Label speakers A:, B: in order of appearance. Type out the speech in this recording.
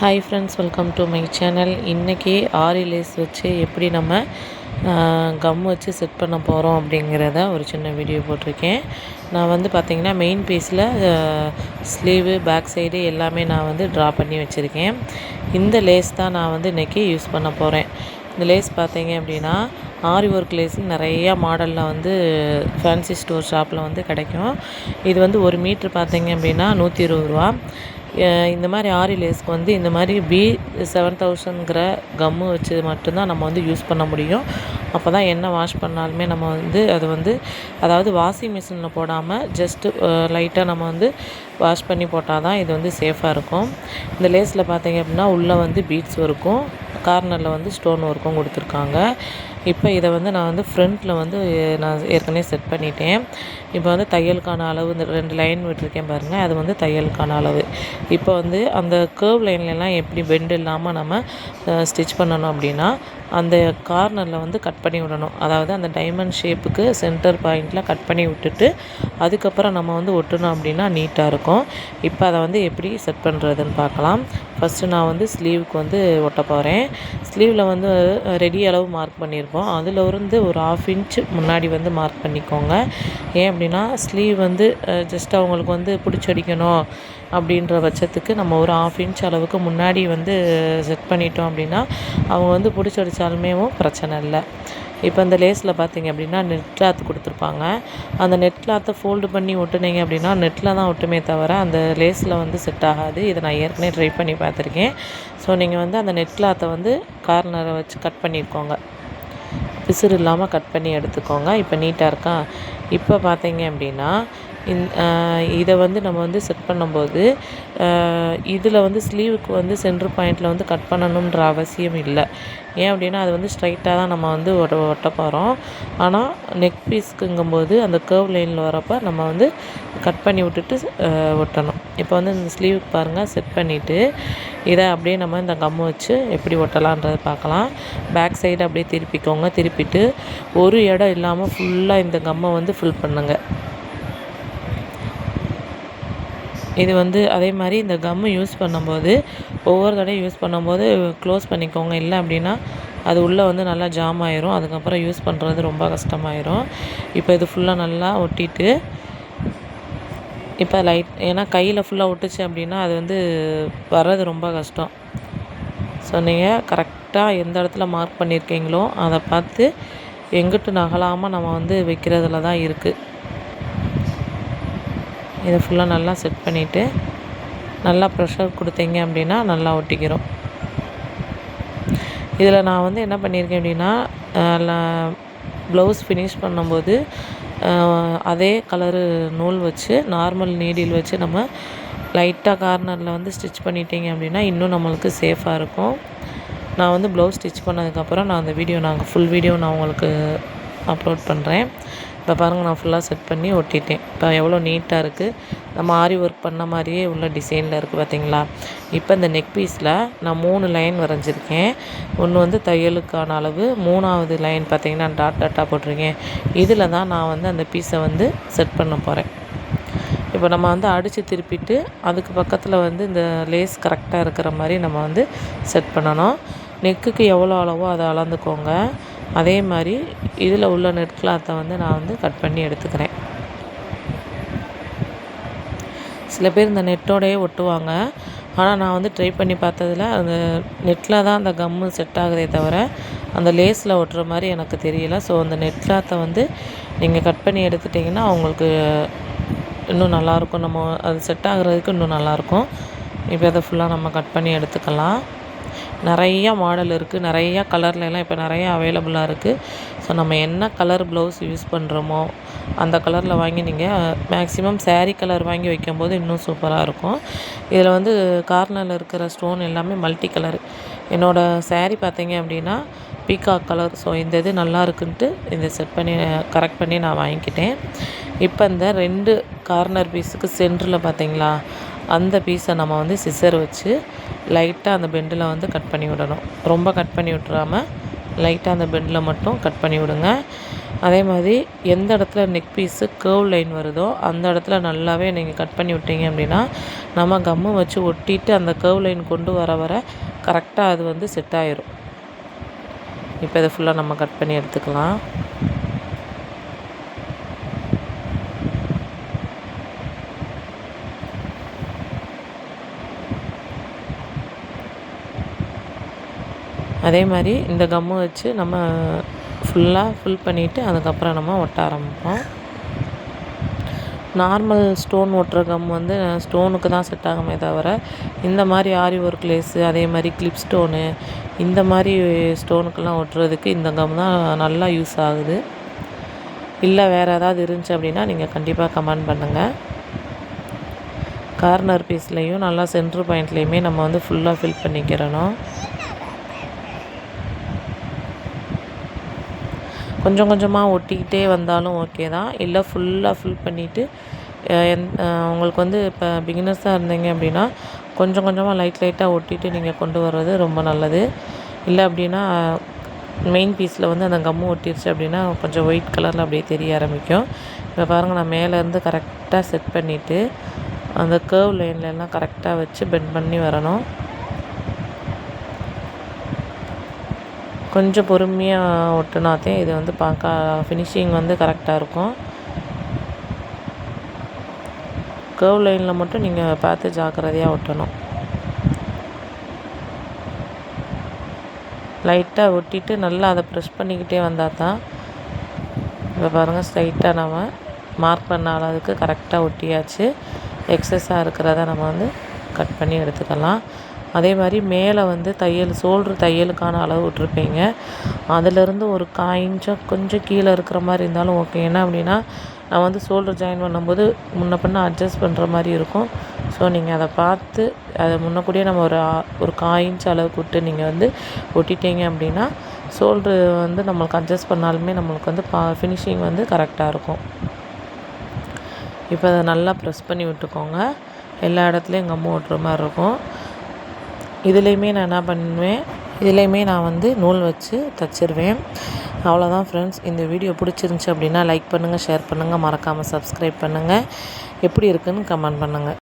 A: Hi friends welcome to my channel இன்றைக்கி aari lace வச்சு எப்படி நம்ம கம் வச்சு செட் பண்ண போகிறோம் அப்படிங்கிறத ஒரு சின்ன வீடியோ போட்டிருக்கேன். நான் வந்து பார்த்திங்கன்னா மெயின் பீஸில் ஸ்லீவு பேக் சைடு எல்லாமே நான் வந்து ட்ரா பண்ணி வச்சுருக்கேன். இந்த லேஸ் தான் நான் வந்து இன்றைக்கி யூஸ் பண்ண போகிறேன் இந்த லேஸ் பார்த்தீங்க அப்படின்னா ஆரி ஒர்க் லேஸ் நிறையா மாடலில் வந்து ஃபேன்சி ஸ்டோர் ஷாப்பில் வந்து கிடைக்கும். இது வந்து ஒரு மீட்ரு பார்த்தீங்க அப்படின்னா நூற்றி இருபது ரூபா. இந்த மாதிரி ஆரி லேஸ்க்கு வந்து இந்த மாதிரி பி செவன் தௌசண்ட்ங்கிற கம்மு வச்சு மட்டும்தான் நம்ம வந்து யூஸ் பண்ண முடியும். அப்போ தான் என்ன வாஷ் பண்ணாலுமே நம்ம வந்து அது வந்து அதாவது வாஷிங் மிஷினில் போடாமல் ஜஸ்ட்டு லைட்டாக நம்ம வந்து வாஷ் பண்ணி போட்டால் தான் இது வந்து சேஃபாக இருக்கும். இந்த லேஸில் பார்த்தீங்க அப்படின்னா உள்ளே வந்து பீட்ஸ் இருக்கும். கார்னரில் வந்து ஸ்டோன் ஒர்க்கும் கொடுத்துருக்காங்க. இப்போ இதை வந்து நான் வந்து ஃப்ரண்ட்டில் வந்து நான் ஏற்கனவே செட் பண்ணிட்டேன். இப்போ வந்து தையலுக்கான அளவு இந்த ரெண்டு லைன் விட்டுருக்கேன் பாருங்கள் அது வந்து தையலுக்கான அளவு. இப்போ வந்து அந்த கேர்வ் லைன்லலாம் எப்படி பெண்ட் இல்லாமல் நம்ம ஸ்டிச் பண்ணணும் அப்படின்னா அந்த கார்னரில் வந்து கட் பண்ணி விடணும். அதாவது அந்த டைமண்ட் ஷேப்புக்கு சென்டர் பாயிண்டில் கட் பண்ணி விட்டுட்டு அதுக்கப்புறம் நம்ம வந்து ஒட்டணும் அப்படின்னா நீட்டாக இருக்கும். இப்போ அதை வந்து எப்படி செட் பண்ணுறதுன்னு பார்க்கலாம். ஃபஸ்ட்டு நான் வந்து ஸ்லீவுக்கு வந்து ஒட்ட போகிறேன் ஸ்லீவில் வந்து ரெடி அளவு மார்க் பண்ணியிருப்போம் அதில் இருந்து ஒரு ஆஃப் இன்ச் முன்னாடி வந்து மார்க் பண்ணிக்கோங்க. ஏன் அப்படின்னா ஸ்லீவ் வந்து ஜஸ்ட் அவங்களுக்கு வந்து பிடிச்சடிக்கணும். அப்படின்ற பட்சத்துக்கு நம்ம ஒரு ஆஃப் இன்ச் அளவுக்கு முன்னாடி வந்து செட் பண்ணிட்டோம் அப்படின்னா அவங்க வந்து பிடிச்சடிச்சாலுமே பிரச்சனை இல்லை. இப்போ இந்த லேஸில் பார்த்தீங்க அப்படின்னா நெட் கிளாத் கொடுத்துருப்பாங்க. அந்த நெட் கிளாத்தை ஃபோல்டு பண்ணி ஒட்டுனீங்க அப்படின்னா நெட்டில் தான் ஒட்டுமே தவிர அந்த லேஸில் வந்து செட் ஆகாது. இதை நான் ஏற்கனவே ட்ரை பண்ணி பார்த்துருக்கேன். ஸோ நீங்கள் வந்து அந்த நெட் கிளாத்தை வந்து கார்னரை வச்சு கட் பண்ணியிருக்கோங்க பிசுறு இல்லாமல் கட் பண்ணி எடுத்துக்கோங்க. இப்போ நீட்டாக இருக்கா? இப்போ பார்த்தீங்க அப்படின்னா இதை வந்து நம்ம வந்து செட் பண்ணும்போது இதில் வந்து ஸ்லீவுக்கு வந்து சென்ட்ரு பாயிண்டில் வந்து கட் பண்ணணுன்ற அவசியம் இல்லை. ஏன் அப்படின்னா அது வந்து ஸ்ட்ரைட்டாக தான் நம்ம வந்து ஒட்ட ஒட்ட போகிறோம் ஆனால் நெக் பீஸ்க்குங்கும்போது அந்த கேர்வ் லைனில் வரப்போ நம்ம வந்து கட் பண்ணி விட்டுட்டு ஒட்டணும். இப்போ வந்து இந்த ஸ்லீவுக்கு பாருங்கள் செட் பண்ணிவிட்டு இதை அப்படியே நம்ம இந்த கம்மு வச்சு எப்படி ஒட்டலான்றதை பார்க்கலாம். பேக் சைடு அப்படியே திருப்பிக்கோங்க. திருப்பிட்டு ஒரு இடம் இல்லாமல் ஃபுல்லாக இந்த கம்மை வந்து ஃபில் பண்ணுங்கள் இது வந்து அதே மாதிரி இந்த கம்மு யூஸ் பண்ணும்போது ஒவ்வொரு தடையும் யூஸ் பண்ணும்போது க்ளோஸ் பண்ணிக்கோங்க. இல்லை அப்படின்னா அது உள்ளே வந்து நல்லா ஜாம் ஆயிரும். அதுக்கப்புறம் யூஸ் பண்ணுறது ரொம்ப கஷ்டமாயிரும். இப்போ இது ஃபுல்லாக நல்லா ஒட்டிட்டு இப்போ லைட் ஏன்னா கையில் ஃபுல்லாக ஒட்டுச்சு அப்படின்னா அது வந்து வர்றது ரொம்ப கஷ்டம். ஸோ நீங்கள் கரெக்டாக எந்த இடத்துல மார்க் பண்ணியிருக்கீங்களோ அதை பார்த்து எங்கிட்டு நகலாமல் நம்ம வந்து வைக்கிறதுல தான் இருக்குது இதை ஃபுல்லாக நல்லா செட் பண்ணிவிட்டு நல்லா ப்ரெஷர் கொடுத்தீங்க அப்படின்னா நல்லா ஒட்டிக்கிறோம். இதில் நான் வந்து என்ன பண்ணியிருக்கேன் அப்படின்னா ப்ளவுஸ் ஃபினிஷ் பண்ணும்போது அதே கலரு நூல் வச்சு நார்மல் நீடில் வச்சு நம்ம லைட்டாக கார்னரில் வந்து ஸ்டிச் பண்ணிட்டீங்க அப்படின்னா இன்னும் நம்மளுக்கு சேஃபாக இருக்கும். நான் வந்து ப்ளவுஸ் ஸ்டிச் பண்ணதுக்கப்புறம் நான் அந்த வீடியோ நாங்கள் ஃபுல் வீடியோ நான் உங்களுக்கு அப்லோட் பண்ணுறேன் இப்போ பாருங்கள் நான் ஃபுல்லாக செட் பண்ணி ஒட்டிட்டேன். இப்போ எவ்வளோ நீட்டாக இருக்குது நம்ம ஆரி ஒர்க் பண்ண மாதிரியே உள்ள டிசைனில் இருக்குது பார்த்தீங்களா இப்போ இந்த நெக் பீஸில் நான் மூணு லைன் வரைஞ்சிருக்கேன். ஒன்று வந்து தையலுக்கான அளவு மூணாவது லைன் பார்த்தீங்கன்னா டாட் டாட்டாக போட்டிருக்கேன். இதில் தான் நான் வந்து அந்த பீஸை வந்து செட் பண்ண போகிறேன் இப்போ நம்ம வந்து அடித்து திருப்பிட்டு அதுக்கு பக்கத்தில் வந்து இந்த லேஸ் கரெக்டாக இருக்கிற மாதிரி நம்ம வந்து செட் பண்ணணும். நெக்குக்கு எவ்வளோ அளவோ அதை அளந்துக்கோங்க. அதே மாதிரி இதில் உள்ள நெட் கிளாத்தை வந்து நான் வந்து கட் பண்ணி எடுத்துக்கிறேன். சில பேர் இந்த நெட்டோடையே ஒட்டுவாங்க. ஆனால் நான் வந்து ட்ரை பண்ணி பார்த்ததில் அந்த நெட்டில் தான் அந்த கம்மு செட் ஆகுதே தவிர அந்த லேஸில் ஒட்டுற மாதிரி எனக்கு தெரியல. ஸோ அந்த நெட் கிளாத்தை வந்து நீங்கள் கட் பண்ணி எடுத்துட்டிங்கன்னா அவங்களுக்கு இன்னும் நல்லாயிருக்கும் நம்ம அது செட் ஆகுறதுக்கு இன்னும் நல்லாயிருக்கும் இப்போ அதை ஃபுல்லாக நம்ம கட் பண்ணி எடுத்துக்கலாம். நிறையா மாடல் இருக்குது நிறையா கலர்லலாம் இப்போ நிறையா அவைலபிளாக இருக்குது ஸோ நம்ம என்ன கலர் ப்ளவுஸ் யூஸ் பண்ணுறோமோ அந்த கலரில் வாங்கி நீங்கள் மேக்ஸிமம் சேரீ கலர் வாங்கி வைக்கும்போது இன்னும் சூப்பராக இருக்கும். இதில் வந்து கார்னரில் இருக்கிற ஸ்டோன் எல்லாமே மல்டி கலர் என்னோடய சேரீ பார்த்தீங்க அப்படின்னா பீகாக் கலர் ஸோ இந்த இது நல்லா இருக்குன்ட்டு இந்த செட் பண்ணி கரெக்ட் பண்ணி நான் வாங்கிக்கிட்டேன். இப்போ இந்த ரெண்டு கார்னர் பீஸுக்கு சென்டரில் பார்த்தீங்களா அந்த பீஸை நம்ம வந்து சிசர் வச்சு லைட்டாக அந்த பெண்டில் வந்து கட் பண்ணி விடணும். ரொம்ப கட் பண்ணி விட்டுறாமல் லைட்டாக அந்த பெண்டில் மட்டும் கட் பண்ணி விடுங்க. அதே மாதிரி எந்த இடத்துல நெக் பீஸு கேர்வ் லைன் வருதோ அந்த இடத்துல நல்லாவே நீங்கள் கட் பண்ணி விட்டீங்க அப்படின்னா நம்ம கம்மு வச்சு ஒட்டிட்டு அந்த கேர்வ் லைன் கொண்டு வர வர கரெக்டாக அது வந்து செட் ஆயிரும். இப்போ இதை ஃபுல்லாக நம்ம கட் பண்ணி எடுத்துக்கலாம். அதே மாதிரி இந்த கம்மு வச்சு நம்ம ஃபுல்லாக ஃபில் பண்ணிவிட்டு அதுக்கப்புறம் நம்ம ஒட்ட ஆரம்பிப்போம். நார்மல் ஸ்டோன் ஒட்டுற கம் வந்து ஸ்டோனுக்கு தான் செட் ஆகுமே தவிர இந்த மாதிரி ஆரி ஒர்க் லேஸு அதே மாதிரி கிளிப் ஸ்டோனு இந்த மாதிரி ஸ்டோனுக்கெல்லாம் ஒட்டுறதுக்கு இந்த கம் தான் நல்லா யூஸ் ஆகுது. இல்லை வேறு ஏதாவது இருந்துச்சு அப்படின்னா நீங்கள் கண்டிப்பாக கமெண்ட் பண்ணுங்கள் கார்னர் பீஸ்லேயும் நல்லா சென்ட்ரு பாயிண்ட்லேயுமே நம்ம வந்து ஃபுல்லாக ஃபில் பண்ணிக்கிறணும். கொஞ்சம் கொஞ்சமாக ஒட்டிக்கிட்டே வந்தாலும் ஓகே தான். இல்லை ஃபுல்லாக ஃபில் பண்ணிவிட்டு எந் உங்களுக்கு வந்து இப்போ பிகினர்ஸாக இருந்தீங்க அப்படின்னா கொஞ்சம் கொஞ்சமாக லைட் லைட்டாக ஒட்டிட்டு நீங்கள் கொண்டு வர்றது ரொம்ப நல்லது. இல்லை அப்படின்னா மெயின் பீஸில் வந்து அந்த கம்மு ஒட்டிடுச்சு அப்படின்னா கொஞ்சம் ஒயிட் கலரில் அப்படியே தெரிய ஆரம்பிக்கும். இப்போ பாருங்கள் நான் மேலேருந்து கரெக்டாக செட் பண்ணிவிட்டு அந்த கேர்வ் லைன்லலாம் கரெக்டாக வச்சு பெண்ட் பண்ணி வரணும். கொஞ்சம் பொறுமையாக ஒட்டினாத்தே இது வந்து பார்க்க ஃபினிஷிங் வந்து கரெக்டாக இருக்கும். கேர்வ் லைனில் மட்டும் நீங்கள் பார்த்து ஜாக்கிரதையாக ஒட்டணும். லைட்டாக ஒட்டிட்டு நல்லா அதை ப்ரெஸ் பண்ணிக்கிட்டே வந்தால் தான் இப்போ பாருங்கள் ஸ்ட்ரைட்டாக நம்ம மார்க் பண்ண அளவுக்கு கரெக்டாக ஒட்டியாச்சு. எக்ஸஸாக இருக்கிறத நம்ம வந்து கட் பண்ணி எடுத்துக்கலாம். அதே மாதிரி மேலே வந்து தையல் சோல்ட்ரு தையலுக்கான அளவு விட்ருப்பீங்க அதிலேருந்து ஒரு கால் கொஞ்சம் கீழே இருக்கிற மாதிரி இருந்தாலும் ஓகே என்ன அப்படின்னா நான் வந்து ஷோல்டர் ஜாயின் பண்ணும்போது முன்ன பின்ன அட்ஜஸ்ட் பண்ணுற மாதிரி இருக்கும். ஸோ நீங்கள் அதை பார்த்து அதை முன்னக்கூடியே நம்ம ஒரு ஒரு காயின்ச்சு அளவுக்கு விட்டு நீங்கள் வந்து ஒட்டிட்டீங்க அப்படின்னா ஷோல்ட்ரு வந்து நம்மளுக்கு அட்ஜஸ்ட் பண்ணாலுமே நம்மளுக்கு வந்து பா ஃபினிஷிங் வந்து கரெக்டாக இருக்கும். இப்போ அதை நல்லா ப்ரெஸ் பண்ணி விட்டுக்கோங்க. எல்லா இடத்துலையும் எங்கள் அம்மா ஓட்டுற மாதிரி இருக்கும். இதுலேயுமே நான் என்ன பண்ணுவேன் இதுலேயுமே நான் வந்து நூல் வச்சு தச்சிருவேன். அவ்வளோதான் ஃப்ரெண்ட்ஸ் இந்த வீடியோ பிடிச்சிருந்துச்சி அப்படின்னா லைக் பண்ணுங்கள் ஷேர் பண்ணுங்கள் மறக்காமல் சப்ஸ்கிரைப் பண்ணுங்கள் எப்படி இருக்குதுன்னு கமெண்ட் பண்ணுங்கள்